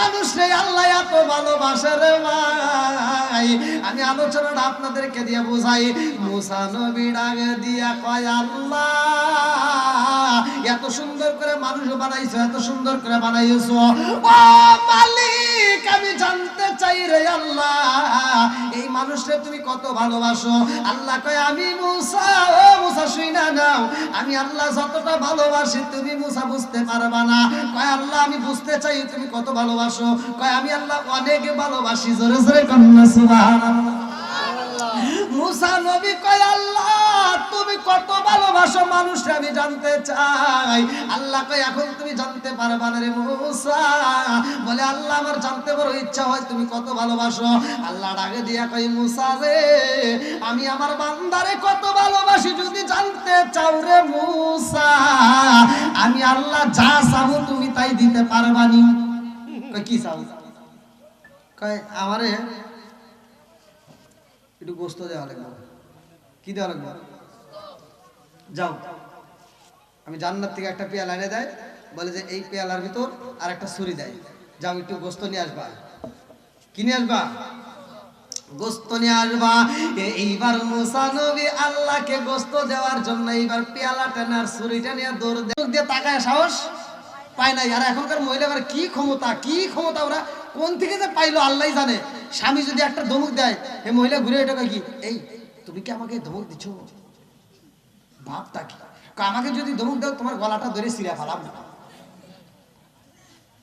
মানুষরে আল্লাহ এত ভালোবাসে রে ভাই আমি আলোচনাটা আপনাদেরকে দিয়ে বোঝাই। মুসা নবী ডাক দিয়া কয়, আল্লাহ, এত সুন্দর করে মানুষ বানাইছো, এত সুন্দর করে বানাইছো। ও মালিক, আমি জানতে চাই রে আল্লাহ, এই মানুষরে তুমি কত ভালোবাসো? আল্লাহ কয়, আমি মুসা, ও মুসা শুইনা নাও। আমি আল্লাহ যতটা ভালোবাসি, তুমি মুসা বুঝতে পারবা না। কয়, আল্লাহ, আমি বুঝতে চাই, তুমি কত ভালোবাসো? কয়, আমি আল্লাহ অনেক ভালোবাসি। জোরে জোরে কন্যা সুবহানাল্লাহ। মুসা নবী কয়, আল্লাহ, তুমি কত ভালোবাসো মানুষটা আমি জানতে চাই। আল্লাহ কয়, এখন তুমি জানতে পারবা না রে মুসা। বলে, আল্লাহ, আমার জানতে বড় ইচ্ছা হয়, তুমি কত ভালোবাসো? আল্লাহ ডাকে দিয়া কই মুসা রে, আমি আমার বান্দারে কত ভালোবাসি যদি জানতে চাও রে মুসা। আমি আল্লাহ যা চাবো তুমি তাই দিতে পারবানি কয়, কি চাও? কয়, আমারে একটু গোস্ত দেওয়া লাগবে। কি দেওয়া লাগবে? যাও। আমি জান্নাত থেকে একটা পেয়ালা এনে দেয়, বলে যে এই পেয়ালার ভিতর আর একটা ছুরি দেয়। যাও, একটু গোস্ত নিয়ে আসবা। কি নিয়ে আসবা? গোস্ত নিয়ে আসবা। এইবার আল্লাহকে গোস্ত দেওয়ার জন্য এইবার পেয়ালা টেনার ছুরিটা নিয়ে দৌড় দিয়ে। তাকায় সাহস পায় নাই। আর এখনকার মহিলাদের কি ক্ষমতা কি ক্ষমতা ওরা? কোন থেকে যে পাইলো আল্লাহ জানে। স্বামী যদি একটা ধমক দেয় এই মহিলা ঘুরে এটা কি এই, তুমি কি আমাকে ধমক দিচ্ছ ভাবটা কি? আমাকে যদি ধমক দাও, তোমার গলাটা ধরে সিরা ফেলাম।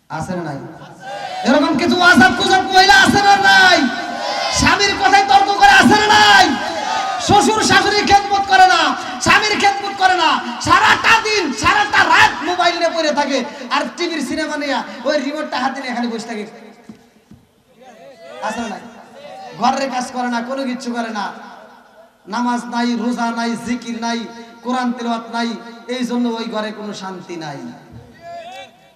আছে না নাই? এরকম কিছু আজাব কুজাব মহিলা না নাই? স্বামীর তর্ক করে না নাই? শ্বশুর খেদমত করে না, স্বামীর খেদমত করে না। সারাটা দিন, সারাটা রাত মোবাইল নিয়ে পড়ে থাকে, আর টিভির সিনেমা নিয়ে ওই রিমোটটা হাতে নিয়ে এখানে বসে থাকে। আছে না ঘরের কাজ করে না, কোনো কিচ্ছু করে না। নামাজ নাই, রোজা নাই, জিকির নাই, কোরআন তেলাওয়াত নাই, এই জন্য ওই ঘরে কোনো শান্তি নাই।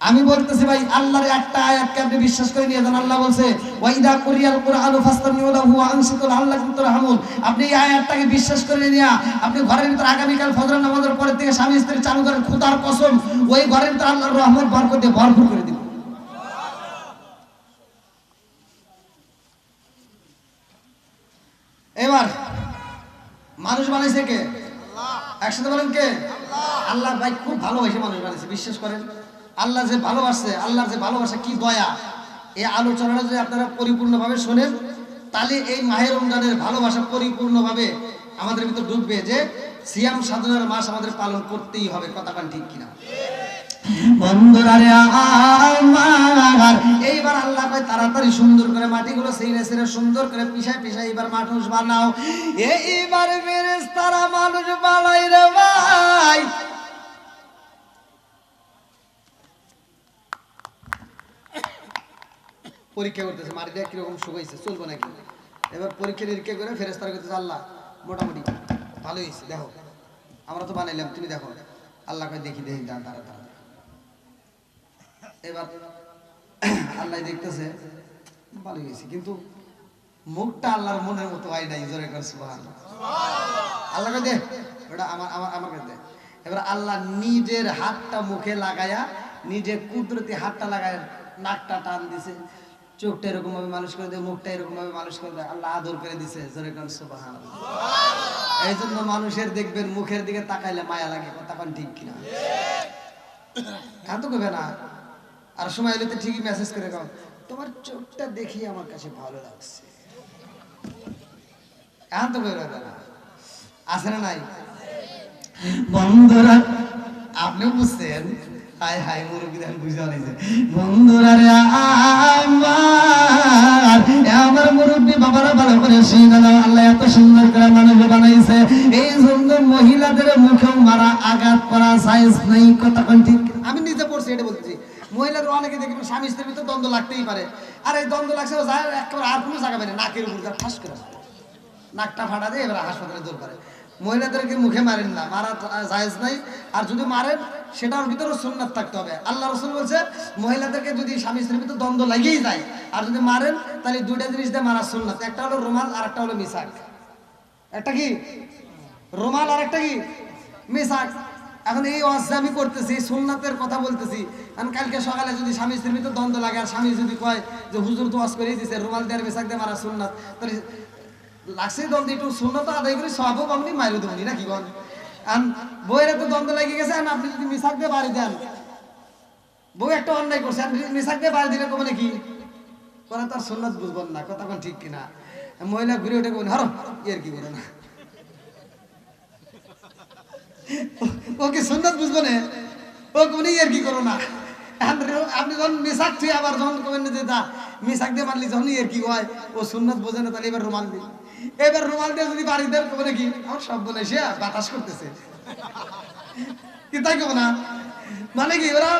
আমি বলতেছি ভাই, আল্লাহর একটা আয়াতকে আপনি বিশ্বাস করে নিয়ে যান। আল্লাহ বলছে, ওয়াইদা কুরিয়াল কুরআনু ফাস্তামিউ লাহু ওয়া আনসিতু লাআল্লাকুম তুরহামুন। আপনি এই আয়াতটাকে বিশ্বাস করে নিয়ে আপনি ঘরের ভিতর আগামীকাল ফজর নামাজের পরে থেকে স্বামী স্ত্রী চালু করেন খোদার কসম, ওই ঘরের ভিতর আল্লাহর রহমত, বরকত দিয়ে ভরপুর করে দিবেন এবার মানুষ বানাইছে কে একসাথে বলেন কে? আল্লাহ ভাই খুব ভালোবাসে মানুষ বানাইছে বিশ্বাস করেন। আল্লাহ যে ভালোবাসে আল্লাহর যে ভালোবাসা, কি দয়া। এই আলোচনাটা যদি আপনারা পরিপূর্ণভাবে শোনেন, তাহলে এই মাহের রমজানের ভালোবাসা পরিপূর্ণভাবে আমাদের ভিতর ঢুকবে যে, সিয়াম সাধনার মাস আমাদের পালন করতেই হবে কথাটা ঠিক কিনা? তারা পরীক্ষা করতেছে, মাটি দিয়ে কীরকম শুকাইছে, চলবো নাকি? এবার পরীক্ষা নিরীক্ষা করে ফেরেস্তারা করতেছে আল্লাহ, মোটামুটি ভালো হয়েছে দেখো। আমরা তো বানাইলাম, তুমি দেখো। আল্লাহ দেখি দেখি দাঁড়া দাঁড়া। এবার আল্লাহ দেখতেছে, ভালো হয়েছে। কিন্তু মুখটা আল্লাহর মনের মতো হয় নাই, জোরে কর, সুবহানাল্লাহ। আল্লাহকে দে, ওটা আমার আমার আমাকে দে। এবার আল্লাহ নিজের হাতটা মুখে লাগায়া, নিজের কুদরতি হাতটা লাগায় নাকটা টান দিছে। চোখটা এরকম ভাবে মানুষ করে দেয়, মুখটা এরকম ভাবে মানুষ করে দেয়, আল্লাহ আদর করে দিছে, জোরে কর এই জন্য মানুষের দেখবেন, মুখের দিকে তাকাইলে মায়া লাগে, কথা ঠিক কিনা? কাঁদো কবে না। আর সময় এলে তো ঠিকই মেসেজ করে গাও তোমার চোখটা দেখি আমার কাছে ভালো লাগছে। এখন তো বের না। আছে না নাই? বন্ধুরা, আপনিও বুঝছেন? হাই হাই মুরব্বী দেখেন বুঝতে পারছে বন্ধুরা রে, আমার আমার মুরব্বী বাবারা ভালো করে শুনে আল্লাহ এত সুন্দর করে মানুষ বানাইছে। এই জন্য মহিলাদের মুখেও মারা আঘাত করা সাইজ নেই। কথা ঠিক? আমি নিজে পড়ছি, এটা বলতেছি। মহিলাদের অনেকে দেখবেন স্বামী স্ত্রীর ভিতরে দ্বন্দ্ব লাগতেই পারে। আর এই দ্বন্দ্ব লাগছে যায় একেবারে আর কোনো জায়গা না, নাকের উপর ফাঁস করে নাকটা ফাটা দিয়ে এবার হাসপাতালে দৌড় করে। মহিলাদেরকে মুখে মারেন না, মারা জায়েজ নাই। আর যদি মারেন, সেটার ভিতরে সুন্নাত থাকতে হবে। আল্লাহ রসুল বলছে, মহিলাদেরকে যদি স্বামী স্ত্রীর ভিতরে দ্বন্দ্ব লাগেই যায়, আর যদি মারেন, তাহলে দুইটা জিনিস দিয়ে মারা সুন্নাত। একটা হলো রুমাল, আর একটা হলো মিসাক। একটা কি? রুমাল আর একটা কি? মিসাক। এখন এই ওয়াজ আমি করতেছি সুন্নাতের কথা বলতেছি এখন কালকে সকালে যদি স্বামী স্ত্রীর ভিতর দ্বন্দ্ব লাগে, আর স্বামী যদি কয় যে, হুজুর তো ওয়াজ করেই দিছে, রুমাল দেয়ার বেসাক দিয়ে মারা সুন্নাত। তাহলে লাগছে দ্বন্দ্ব, একটু সুন্নত আদায় করে, সবও আপনি মাইরু দেবনি না কি বল আর বইয়ের তো দ্বন্দ্ব লেগে গেছে, আর আপনি যদি মিশাক দিয়ে বাড়ি দেন, বউ একটা অন্যায় করছে, আর মিশাক দিয়ে বাড়ি দিলে কমনে কি? কোন তার সুন্নত বুঝবেন না, কথা কোন ঠিক কিনা? মহিলা ঘুরে ওঠে কোন হরো ইয়ের কি বলে না? ওকে বুঝব না। ও কোন ইয়ের কি করো না। আপনি যখন আবার যখন কমেন যে দিয়ে মারলি, যখন ইয়ের কি হয় ও বোঝে না, তাহলে এবার রুমাল দিই। এবার রুমাল দিয়ে যদি বাড়ি দেন কি আমার সব বলে সে বাতাস করতেছে। কি তাই না? মানে কি, ওরা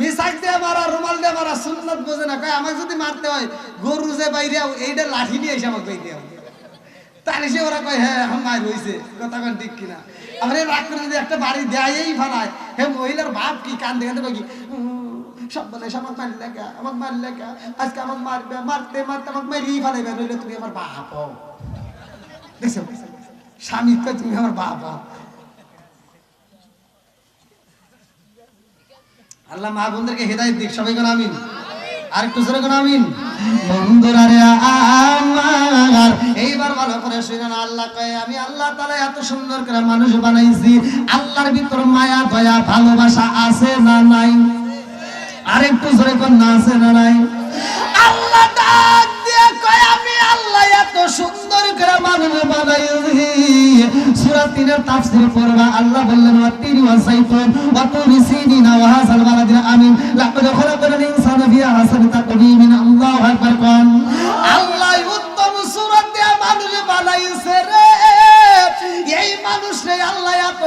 মিশাক দিয়ে মারা, রুমাল দিয়ে মারা, সুন্নত বোঝে না। কয়, আমাকে যদি মারতে হয়, গরু যে বাইরে এইটা লাঠি নিয়ে এসে আমাকে বাইরে। তাহলে সে ওরা কয় হ্যাঁ এখন মায়ের হয়েছে কথা কন ঠিক কিনা। আমার এই রাগ করে যদি একটা বাড়ি দেয়ই ফালায় হে মহিলার বাপ কি কান্দে কান্দে কি সব বলে আমাকে মারলে কা আজকে মারবে, মারতে মারতে আমাকে মারিয়ে ফালাইবে, নইলে তুমি আমার বাপ দেখছ? স্বামী কয় তুমি আমার হও। আল্লাহ মা বোনদেরকে হেদায়ত দিক, সবাই কোন আমিন। আর একটু জোরে কোন আমিন? আমার। এইবার ভালো করে শুনেন আল্লাহ কয়ে, আমি আল্লাহ তাআলা এত সুন্দর করে মানুষ বানাইছি। আল্লাহর ভিতর মায়া, দয়া, ভালোবাসা আছে না নাই? আর একটু জোরে কোন না আছে না নাই? আল্লাহ এত সুন্দর করে মানুষ বানাইছি সূরা 3 এর তাফসীর পড়বা আল্লাহ বললেন ওয়া তিন ওয়া সাইতুন ওয়া তুরি সিনিনা ওয়া হাসাল বালাদিন আমিন। লাকাদ খলাকাল ইনসানা ফি আহসানি তাকওয়িমিন আল্লাহু আকবার আল্লাহ। উত্তম সূরা মানুষ বানাইছে রে। আল্লাহ এত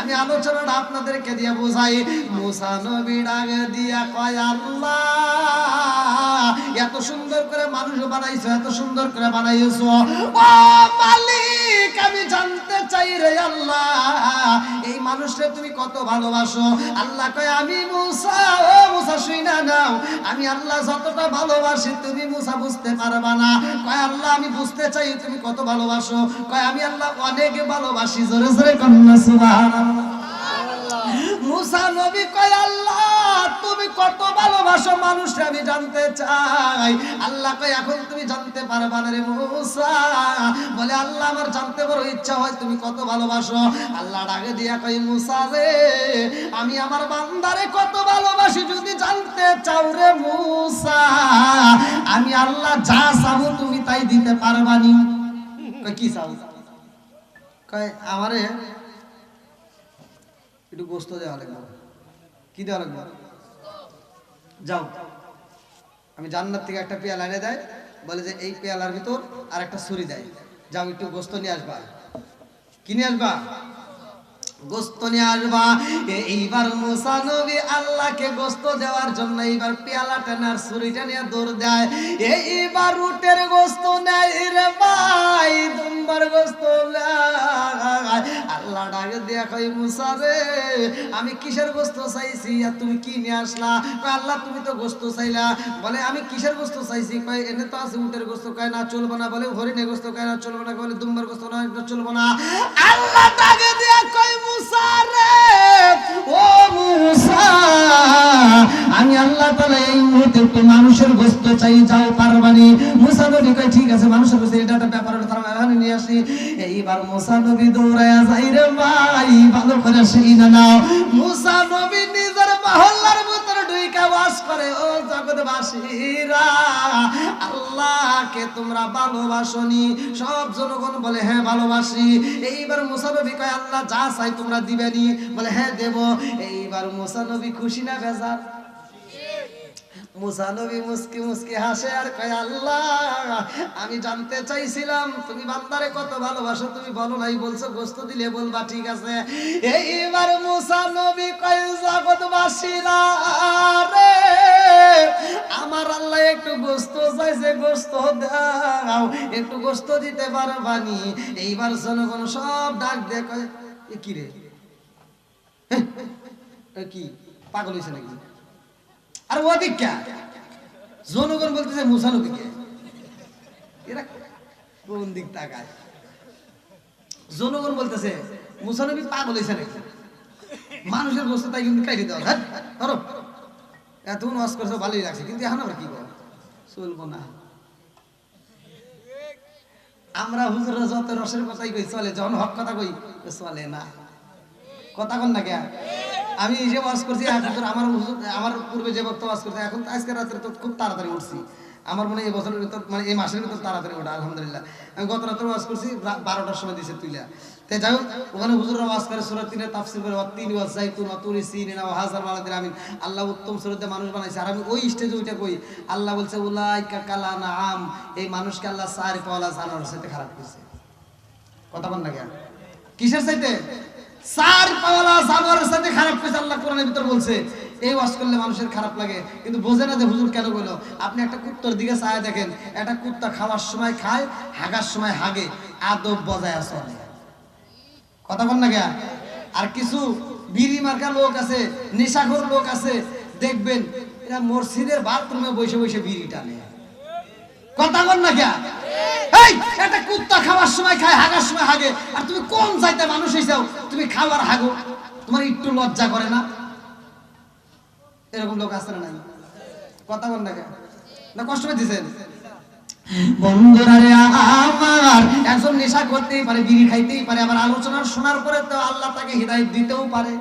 আমি আপনাদেরকে দিয়ে বোঝাই। মুসা ডাক দিয়া কয়, আল্লাহ, এত সুন্দর করে মানুষ বানাইছো, এত সুন্দর করে বানাইছো। ও মালিক, আমি জানতে চাই রে আল্লাহ, এই মানুষটা তুমি কত ভালোবাসো? আল্লাহ কয়, আমি মুসা মুসা শুই না নাও আমি আল্লাহ যতটা ভালোবাসি, তুমি মুসা বুঝতে পারবা না। কয়, আল্লাহ, আমি বুঝতে চাই, তুমি কত ভালোবাসো? কয়, আমি আল্লাহ অনেক ভালোবাসি। জোরে জোরে কন্যা সুবাহ মুসা নবী কয়, আল্লাহ কত ভালোবাসো মানুষ আমি জানতে চাই। আল্লাহ কয়, এখন তুমি জানতে পারবা না রে মুসা। বলে, আল্লাহ, আমার জানতে বড় ইচ্ছা হয় তুমি কত ভালোবাসো। আল্লাহ ডাকে দিয়া কই মুসা রে, আমি আমার বান্দারে কত ভালোবাসি যদি জানতে চাও রে মুসা। আমি আল্লাহ যা চাবো তুমি তাই দিতে পারবানি। কয়, কি চাও? কয়, আমারে একটু গোস্ত দেওয়া লাগবে। কি দেওয়া লাগবে? যাও। আমি জান্নার থেকে একটা পেয়ালা এনে দেয়, বলে যে এই পেয়ালার ভিতর আর একটা ছুরি দেয়। যাও, একটু গোস্ত নিয়ে আসবা। কিনে আসবা? গোস্ত নিয়ে আসবা। এইবার মুসা নবী আল্লাহকে গোস্ত দেওয়ার জন্য এইবার পেয়ালা টেনার ছুরিটা নিয়ে দৌড় দেয়। এইবার উটের গোস্ত নেয় রে ভাই, দুম্বার গোস্ত আল্লাহ ডাকে কই মুসা রে, আমি কিসের গোস্ত চাইছি আর তুমি কি নিয়ে আসলা? আল্লাহ, তুমি তো গোস্ত চাইলা। বলে, আমি কিসের গোস্ত চাইছি? কয়, এনে তো আছে উটের গোস্ত। কয়, না, চলবো না। বলে, হরিণের গোস্ত। কয়, না, চলবো না। বলে, দুম্বার গোস্ত না চলবো না। আল্লাহ ডাকে দিয়া মুসা মানুষের গোস্ত চাই, যাও পারবানি। মুসা নবী ঠিক আছে, মানুষের গোস্ত এটা ব্যাপার তারা নিয়ে আসি। এইবার মুসা নবী যাই রে ভাই, ভালো করে সেই না নাও। নিজের মহল্লার বাস করে, ও জগৎবাসীরা, আল্লাহকে তোমরা ভালোবাসনি। সব জনগণ বলে হ্যাঁ ভালোবাসি। এইবার মুসানবী কয়, আল্লাহ যা চাই তোমরা দিবেনি। বলে হ্যাঁ দেব। এইবার মুসানবী খুশি না বেজার। মুসা নবী মুসকি মুসকি হাসে, আর কয় আল্লাহ, আমি জানতে চাইছিলাম, তুমি বান্দারে কত ভালোবাসো, তুমি বলো নাই, বলছো গোস্ত দিলে বলবা, ঠিক আছে। এইবার মুসা নবী কয় জগৎবাসীরা রে, আমার আল্লাহ একটু গোস্ত চাইছে, গোস্ত দাও, একটু গোস্ত দিতে পারবানি। এইবার জনগণ সব ডাক দিয়ে কয় কি রে? এ কি, পাগল হয়েছে নাকি? আর ওদিক কে? জনগণ বলতেছে মুসা নবীকে। এরা কোন দিক তাকায়? জনগণ বলতেছে মুসানবী পাগল হয়েছে নাকি? মানুষের তাই কিন্তু দেওয়া হ্যাঁ ধরো করছ, ভালোই লাগছে, কিন্তু এখন আমরা কি করব? চলবো না। আমরা হুজুরা যত রসের কথাই কই, চলে, যখন হক কথা কই চলে না। কথা কন না কে? আমি যে ওয়াজ করছি আমার আমার পূর্বে যে বক্তব্য ওয়াজ করছে, এখন আজকে রাত্রে তো খুব তাড়াতাড়ি উঠছি। আমার মনে এই বছরের ভিতর মানে এই মাসের ভিতর তাড়াতাড়ি ওঠা, আলহামদুলিল্লাহ। আমি গত রাত্রে ওয়াজ করছি বারোটার সময় দিছে তুইলা। তাই যাই হোক, ওখানে করে তিনের করে তিন ওয়াজ জাইতুন সিন হাজার আমিন। আল্লাহ উত্তম সুরতে মানুষ বানাইছে। আর আমি ওই স্টেজে ওইটা কই, আল্লাহ বলছে না আম এই মানুষকে আল্লাহ সাথে খারাপ করছে। কথা বল না কিসের সাথে চার পাওয়ালা জানোয়ারের সাথে খারাপ করেছে আল্লাহ কোরআনের ভিতর বলছে, এই ওয়াজ করলে মানুষের খারাপ লাগে। কিন্তু বোঝে না যে হুজুর কেন বলল? আপনি একটা কুত্তর দিকে চায় দেখেন, একটা কুত্তা খাওয়ার সময় খায়, হাগার সময় হাগে। আদব বজায় চলে কথা বল না কেন আর কিছু বিড়ি মার্কা লোক আছে, নেশাখোর লোক আছে, দেখবেন এরা মসজিদের বাথরুমে বসে বসে বিড়ি টানে কথা বল না কে এই, একটা কুত্তা খাওয়ার সময় খায়, হাগার সময় হাগে। আর তুমি কোন চাইতে মানুষ হইছাও তুমি খাওয়ার হাগো। তোমার একটু লজ্জা করে না? এরকম লোক আছে না নাই? কথা বল না কে না কষ্ট পেয়েছেন বন্ধুরা রে আমার একজন নেশা করতেই পারে, বিড়ি খাইতেই পারে, আবার আলোচনা শোনার পরে তো আল্লাহ তাকে হৃদায়ত দিতেও পারে।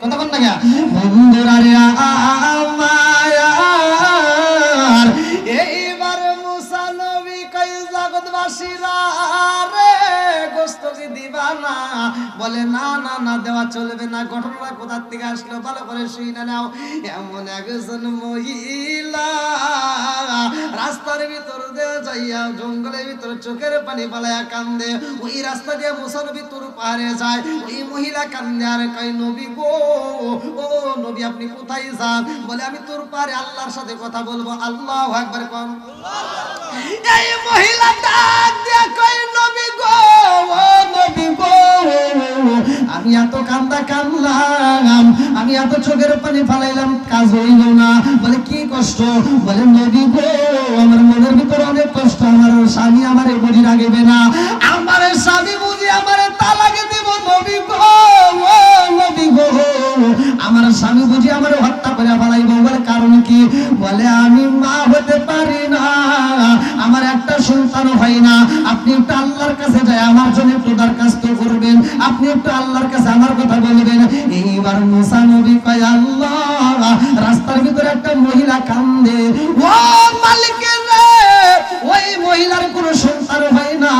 কথা বল না কে বন্ধুরা রে আমার চোখের পানি কান্দে। ওই রাস্তা দিয়ে ভিতর যায়। ওই মহিলা কান্দে, আর কই নবী গো? ও নবী, আপনি কোথায় যান? বলে, আমি তোর পারে আল্লাহর সাথে কথা বলব। আল্লাহ একবার কম। এই মহিলা আমি এত চোখের পানি ফালাইলাম, কাজ হইল না। বলে, কি কষ্ট? বলে নবী গো, আমার মনের ভিতরে অনেক কষ্ট, আমার স্বামী আমারে বুঝি রাখবে না। আমার স্বামী বুঝি আমারে দিব আমার স্বামী বুঝি আমারে হত্যা করে কারণ কি? বলে, আমি মা হতে পারি না, আমার একটা সন্তান হয় না। কয় রাস্তার ভিতরে একটা মহিলা কান্দে। ও মালিকের ওই মহিলার কোনো সন্তান হয় না।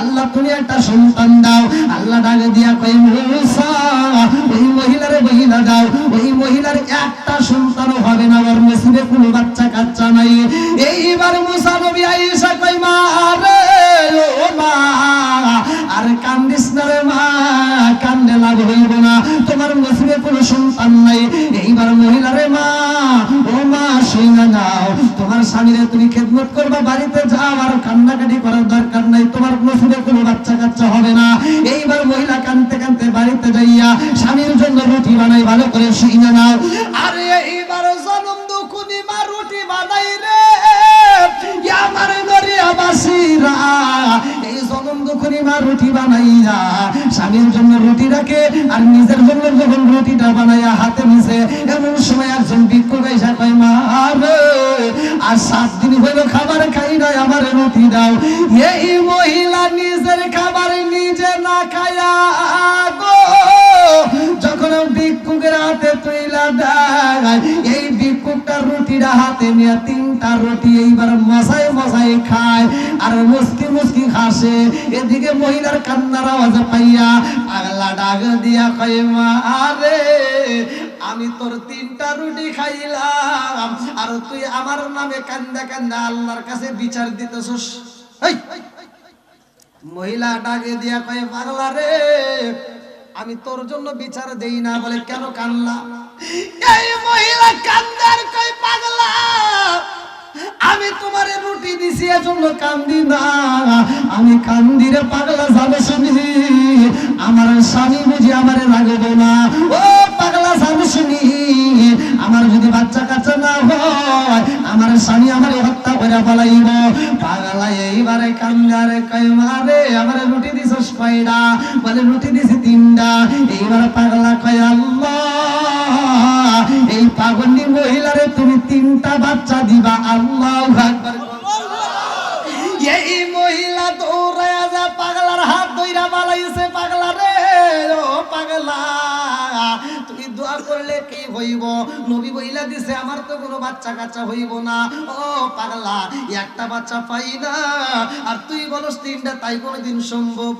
আল্লাহ, তুমি একটা সন্তান দাও। আল্লাহ ডাকে দিয়া কই মুসা, ওই মহিলার মহিলা দাও। ওই মহিলার একটা সন্তান করবা, বাড়িতে যাও আর কান্নাকাটি করার দরকার নাই। তোমার কোনো বাচ্চা কাচ্চা হবে না। এইবার মহিলা কানতে কানতে বাড়িতে যাইয়া স্বামীর জন্য রুটি বানাই, ভালো করে নাও। আরে এইবার জনম মা, রুটি বানাই রে। রুটি রাখে আর নিজের জন্য যখন রুটিটা বানাইয়া হাতে মিশে, এমন সময় একজন গাইসা কয় রুটি দাও। এই মহিলা নিজের খাবার নিজে না খায়া গো। যখন ভিক্ষুকের হাতে তুইলা দেয়, এই ভিক্ষুকটা রুটিটা হাতে নিয়ে তিনটা রুটি এইবার মশাই মশাই খায় আর মুসকি মুসকি হাসে। এদিকে মহিলার কান্নার আওয়াজ পাইয়া পাগলা ডাক দিয়া কয়, মা রে আমি তোর তিনটা রুটি খাইলাম, আর তুই আমার নামে কান্দা কান্দা আল্লাহর কাছে বিচার দিতেছস। মহিলা ডাকে দিয়া কয়ে, পাগলা রে, আমি তোর জন্য বিচার দেই না বলে, কেন কানলা এই মহিলা কান্দার কই পাগলা, আমি তোমারে রুটি দিছি, এজন্য কান্দি না। আমি কান্দি রে পাগলা যাবে শুনি আমার স্বামী বুঝি আমারে রাগবে না। ও পাগলা যাবে আমার যদি বাচ্চা কাচ্চা না হয়, আমার স্বামী আমারে হত্যা করে দইরা পালাইব। পাগলা এইবারে কান্দারে মারে আমারে রুটি দিছস কয়টা বলে, রুটি দিছি তিনটা এইবার পাগলা কয়, আল্লাহ, এই পাগলি মহিলারে তুমি তিনটা বাচ্চা দিবা। আল্লাহ এই মহিলা দৌড়ায়া যা পাগলার হাত ধইরা বালাইছে কি হইব? নবী বইলা দিছে, আমার তো কোনো বাচ্চা কাচ্চা হইব না। ও পাগলা, একটা বাচ্চা পাই না। আর তুই বলস তিনটা, তাই কোনো দিন সম্ভব?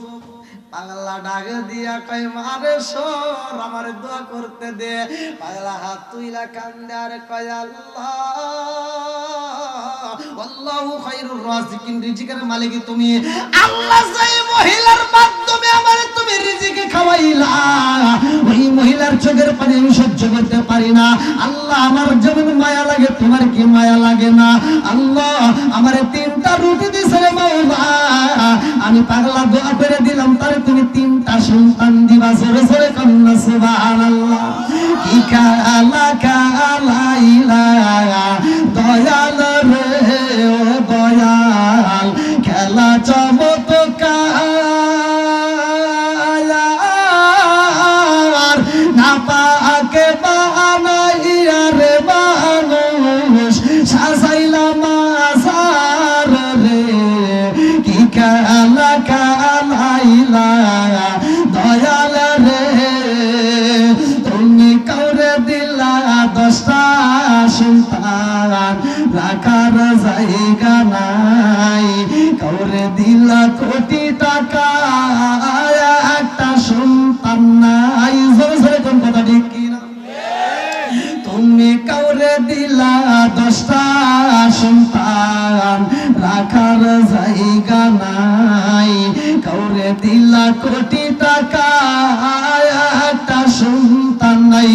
পাগলা ডাক দিয়া কয়, মারে সর, আমার দোয়া করতে দে। পাগলা হাত তুইলা কান্দে আর কয়, আল্লাহ আল্লাহু খায়রুর রাজিকিন, রিজিকের মালিক তুমি। আল্লাহ সেই মহিলার মাধ্যমে তুমি রিজিকে খাওয়াইলা, ওই মহিলার চোখের পানি আমি সহ্য করতে পারি না। আল্লাহ, আমার যেমন মায়া লাগে, তোমার কি মায়া লাগে না? আল্লাহ, আমারে তিনটা রুটি দিছে রে মাওলা। আমি পাগলা দোয়া করে দিলাম, তারে তুমি তিনটা সন্তান দিবা, জোরে জোরে কন্যা, সুবহানাল্লাহ। কি কালা কালা ইলা দয়াল রে। কাউরে দস্তা সন্তান রাখার জায়গা নাই। কাউরে দিলা কোটি টাকা একটা সন্তান নাই।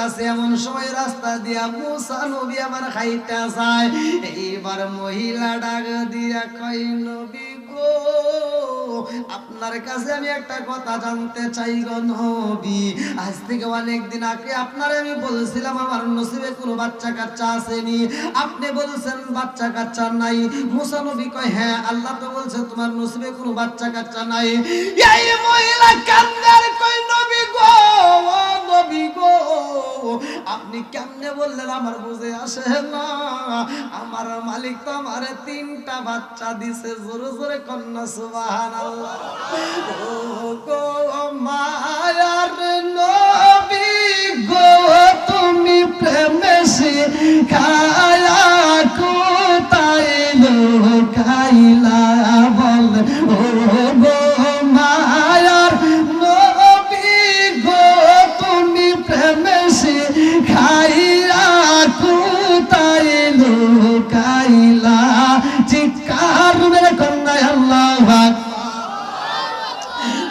করতেছে, এমন সময় রাস্তা দিয়া মুসা নবী আমার খাইতে যায়। এইবার মহিলা ডাক দিয়া কই নবী আপনার কাছে আমি একটা কথা জানতে চাই গো নবী। আজ থেকে অনেক দিন আগে আপনারে আমি বলছিলাম, আমার নসিবে কোনো বাচ্চা কাচ্চা আসেনি। আপনি বলছেন বাচ্চা কাচ্চা নাই। মুসা নবী কয় হ্যাঁ আল্লাহ তো বলছে, তোমার নসিবে কোনো বাচ্চা কাচ্চা নাই। এই মহিলা কান্দার আপনি কেমনে বললেন আমার বুঝে আসে না? আমার মালিক তো আমারে তিনটা বাচ্চা দিছে, জোরে জোরে কন্যা, সুবহানাল্লাহ। ও মায়ার তুমি প্রেমে শিখায়া কোথায় লুকাইলা বল? ও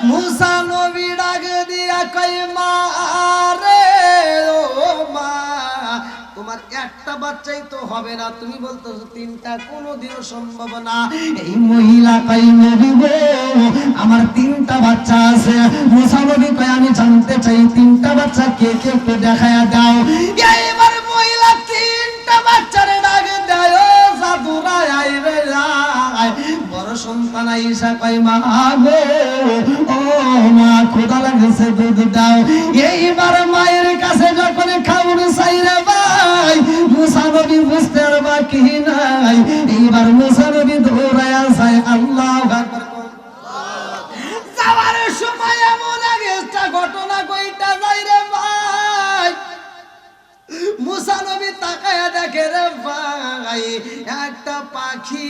মুসা নবী ডাক দিয়া কই মা রে, ও মা, তোমার একটা বাচ্চাই তো হবে না। তুমি বলতো তিনটা কোনোদিনও সম্ভব না। এই মহিলা কই নবী গো, আমার তিনটা বাচ্চা আছে। মুসা নবী কই আমি জানতে চাই, তিনটা বাচ্চা কে কে কে দেখায়া দাও। এইবার মহিলা তিনটা বাচ্চারে ডাক দেয় জাদুরায় আইবে যায় বড় সন্তান আইসা কই মা গো ও জাদু দুধ দাও এইবার মায়ের কাছে যখন খাউন চাইরে ভাই মুসানবী বুঝতে বাকি নাই। এইবার মুসা নবী যায়, আল্লাহ যাওয়ার সময় এমন ঘটনা কইটা যাই রে ভাই। মুসা তাকায়া দেখে রে ভাই, একটা পাখি,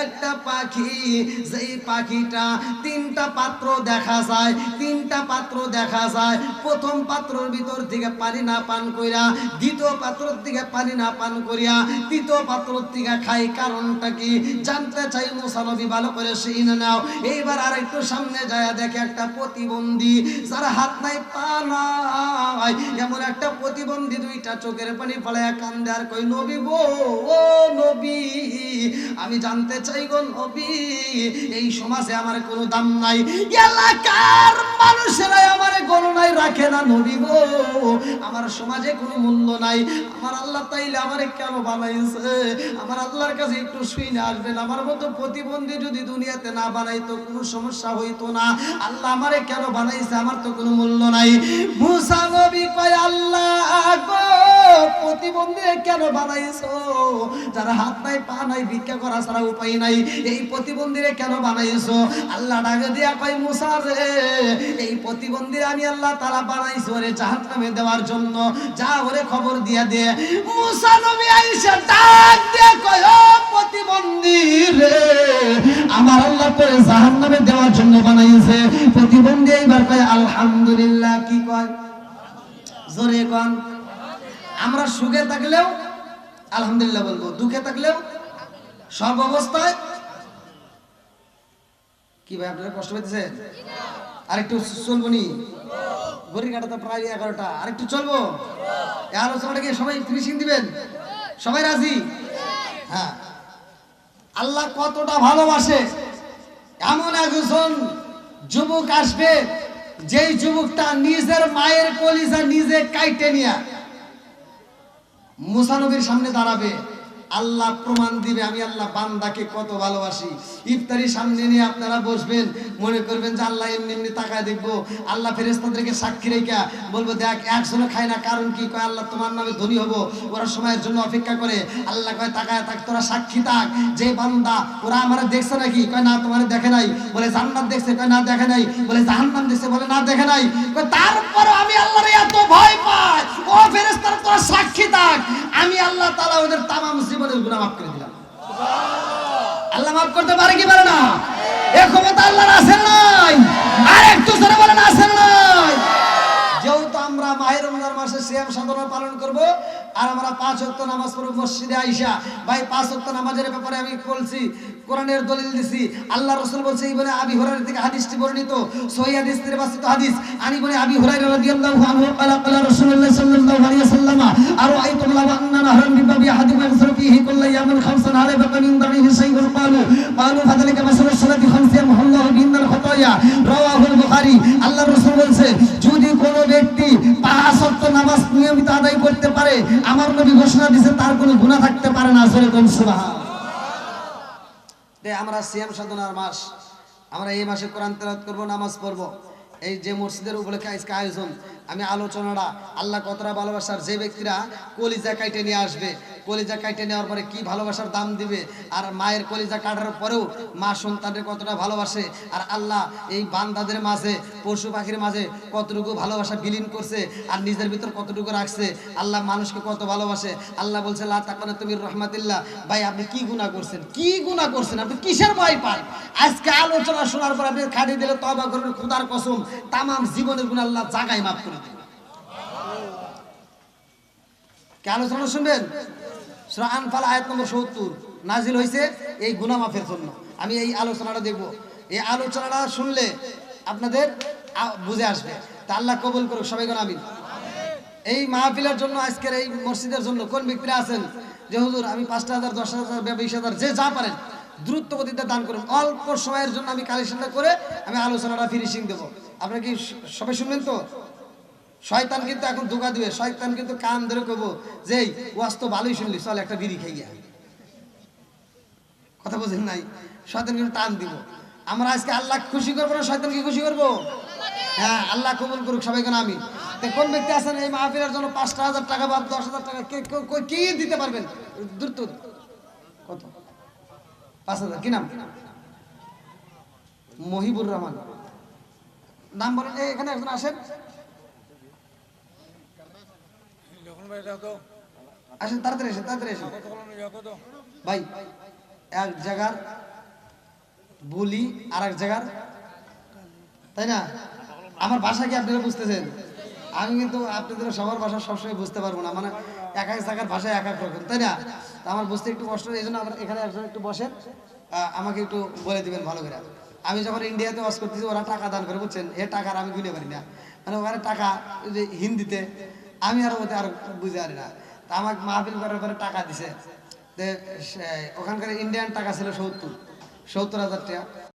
একটা পাখি, যেই পাখিটা তিনটা পাত্র দেখা যায়, তিনটা পাত্র দেখা যায়। প্রথম পাত্রর ভিতর থেকে পানি না পান কইরা, দ্বিতীয় পাত্রর থেকে পানি না পান করিয়া, তৃতীয় পাত্রর থেকে খাই। কারণটা কি? জানতে চাই মুসানবী ভালো করে সেই নাও। এইবার আর একটু সামনে যায় দেখে একটা প্রতিবন্ধী, যার হাত নাই, পা এমন একটা প্রতিবন্ধী দুইটা চোখের পানি ফলায় কান্দে আর কই নবী গো, ও নবী। আমি জানতে চাই গো নবী, এই সমাজে আমার কোনো দাম নাই। এলাকার মানুষেরা আমার গণনায় রাখে না নবী গো। আমার সমাজে কোনো মূল্য নাই। আমার আল্লাহ তাইলে আমারে কেন বানাইছে? আমার আল্লাহর কাছে একটু শুনে আসবেন। আমার মতো প্রতিবন্ধী যদি দুনিয়াতে না বানাইতো কোনো সমস্যা হইতো না। আল্লাহ আমারে কেন বানাইছে? আমার তো কোনো মূল্য নাই। মুসা নবী কয়, আল্লাহ গো প্রতিবন্ধী কেন বানাইছো? যারা হাত নাই, পা নাই, ভিক্ষা করা ছাড়া উপায় নাই, এই প্রতিবন্ধীরে কেন বানাইছো? আল্লাহ ডাকে দিয়া কয়, মুসা রে, এই প্রতিবন্ধী আমি আল্লাহ তারা বানাইছো রে জাহান্নামে দেওয়ার জন্য। যা ওরে খবর দিয়া দে। মুসা নবী আইসা ডাক দিয়া কয়, ও প্রতিবন্ধী রে, আমার আল্লাহ তোরে জাহান্নামে দেওয়ার জন্য বানাইছে। প্রতিবন্ধী এইবার কয়, আলহামদুলিল্লাহ। কি কয়? জোরে কন। আমরা সুখে থাকলেও, আলহামদুলিল্লাহ বলব, দুঃখে থাকলেও, সব অবস্থায়, কি ভাই আপনারা কষ্ট পেতেছেন আরেকটু চলবো নি? ঘড়ির কাটা তো প্রায় এগারোটা। আরেকটু চলবো? এই আলোচনাটাকে সবাই ফিনিশিং দিবেন? সবাই রাজি? হ্যাঁ। আল্লাহ কতটা ভালোবাসে। এমন একজন যুবক আসবে, যেই যুবকটা নিজের মায়ের কলিজা নিজে কাইটে নিয়া মুসানবীর সামনে দাঁড়াবে। আল্লাহ প্রমাণ দিবে, আমি আল্লাহ বান্দাকে কত ভালোবাসি। ইফতারি সামনে নিয়ে আপনারা বসবেন, মনে করবেন যে আল্লাহ এমনি এমনি তাকায় দেখব। আল্লাহ ফেরেস্তাদেরকে সাক্ষী রেখা বলব, দেখ, একজনও খায় না, কারণ কি? কয়, আল্লাহ তোমার নামে ধনী হব, ওরা সময়ের জন্য অপেক্ষা করে। আল্লাহ কয়, তাকায় থাক, তোরা সাক্ষী থাক। যে বান্দা, ওরা আমার দেখছে নাকি? কয়, না, তোমার দেখে নাই। বলে, জান্নাত দেখছে? কয়, না, দেখে নাই। বলে, জাহান্নাম দেখছে? বলে, না, দেখে নাই। কয় আমি আল্লাহর এত ভয় পাই। ও তোরা সাক্ষী থাক। আমি আল্লাহ তাআলা ওদের তামাম জীবনের গুনাহ মাফ করে দিলাম। আল্লাহ মাফ করতে পারে কি পারে না? এ ক্ষমতা আল্লাহর আছে না নাই। আর একটু বলেন আছে না নাই। যেহেতু আমরা মাহের রমজান মাসে সিয়াম সাধনা পালন করব, আর আমরা পাঁচ অক্ত নামাজ পড়ব মসজিদে আইসা। ভাই, পাঁচ অক্ত নামাজের ব্যাপারে আমি বলছি, কোরআনের দলিল দিছি। আল্লাহ রসুল বলছে বলে আবি হুরায়রা থেকে হাদিসটি বর্ণিত। সহি হাদিস বাসিত হাদিস। আনি বলে আবি আল্লাহ রসুল বলছে, যদি কোনো ব্যক্তি পাঁচ নামাজ নিয়মিত আদায় করতে পারে, আমার নবী ঘোষণা দিছে তার কোনো গুণা থাকতে পারে না আসলে কোন সুবাহ আমরা সিয়াম সাধনার মাস। আমরা এই মাসে কোরআন তেলাত করব, নামাজ পড়ব। এই যে মসজিদের উপলক্ষে আজকে আয়োজন আমি আলোচনাটা আল্লাহ কতটা ভালোবাসার যে ব্যক্তিরা কলিজা কাইটে নিয়ে আসবে, কলিজা কাইটে নেওয়ার পরে কি ভালোবাসার দাম দিবে আর মায়ের কলিজা কাটার পরেও মা সন্তানের কতটা ভালোবাসে আর আল্লাহ এই বান্দাদের মাঝে, পশু পাখির মাঝে কতটুকু ভালোবাসা বিলীন করছে আর নিজের ভিতর কতটুকু রাখছে, আল্লাহ মানুষকে কত ভালোবাসে, আল্লাহ বলছে, লা তাকানা তুমি রহমাতিল্লাহ। ভাই, আপনি কি গুনাহ করছেন? কি গুনাহ করছেন? আপনি কিসের ভয় পান? আজকে আলোচনা শোনার পর আপনি খাটি দিলে তবা করবেন, খোদার কসম, তামাম জীবনের গুণ আল্লাহ জাগায় মাফ করে দিবেন কে আলোচনা শুনবেন? সূরা আনফাল আয়াত নম্বর সত্তর। নাজিল হয়েছে এই গুনাহ মাফের জন্য। আমি এই আলোচনাটা দেখব। এই আলোচনাটা শুনলে আপনাদের বুঝে আসবে। তা আল্লাহ কবুল করুক, সবাই আমিন। এই মাহফিলের জন্য আজকের এই মসজিদের জন্য কোন ব্যক্তিরা আছেন? যে হুজুর, আমি পাঁচটা হাজার, দশ হাজার বিশ হাজার, যে যা পারেন দ্রুত গতিতে দান করুন। অল্প সময়ের জন্য আমি কালেকশনটা করে আমি আলোচনাটা ফিনিশিং দেবো। আপনারা কি সবাই শুনবেন তো? শয়তান কিন্তু এখন ধোকা দিবে, শয়তান কিন্তু কান ধরে কব যে, ওয়াজ তো ভালোই শুনলি, চল একটা বিড়ি খাইয়া। কথা বুঝেন নাই? শয়তান কিন্তু টান দিব। আমরা আজকে আল্লাহ খুশি করব না শয়তানকে খুশি করব? হ্যাঁ আল্লাহ কবুল করুক, সবাইকে আমি কোন ব্যক্তি আছেন এই মাহফিলের জন্য পাঁচটা হাজার টাকা বা দশ হাজার টাকা, কে দিতে পারবেন? দ্রুত। কত? পাঁচ হাজার, কি নাম? মহিবুর রহমান। নাম বলেন এখানে একজন আসেন। আসেন, তাড়াতাড়ি এসেন তাড়াতাড়ি এসেন ভাই, এক জায়গার বলি আর এক জায়গার, তাই না? আমার ভাষা কি আপনারা বুঝতেছেন? আমি কিন্তু আপনাদের সবার ভাষা সবসময় বুঝতে পারব না মানে এক এক জায়গার ভাষা এক এক রকম, তাই না? আমার বুঝতে একটু কষ্ট এই জন্য আমার এখানে একজন একটু বসেন আমাকে একটু বলে দিবেন ভালো করে। আমি যখন ইন্ডিয়াতে ওয়াজ করতেছি, ওরা টাকা দান করে, বুঝছেন? এ টাকার আমি গুনে পারি না। মানে ওখানে টাকা যে হিন্দিতে আমি আর ওতে আর বুঝে আনি না। তা আমাকে মাহফিল করার পরে টাকা দিছে। ওখানকার ইন্ডিয়ান টাকা ছিল সত্তর সত্তর হাজার টাকা।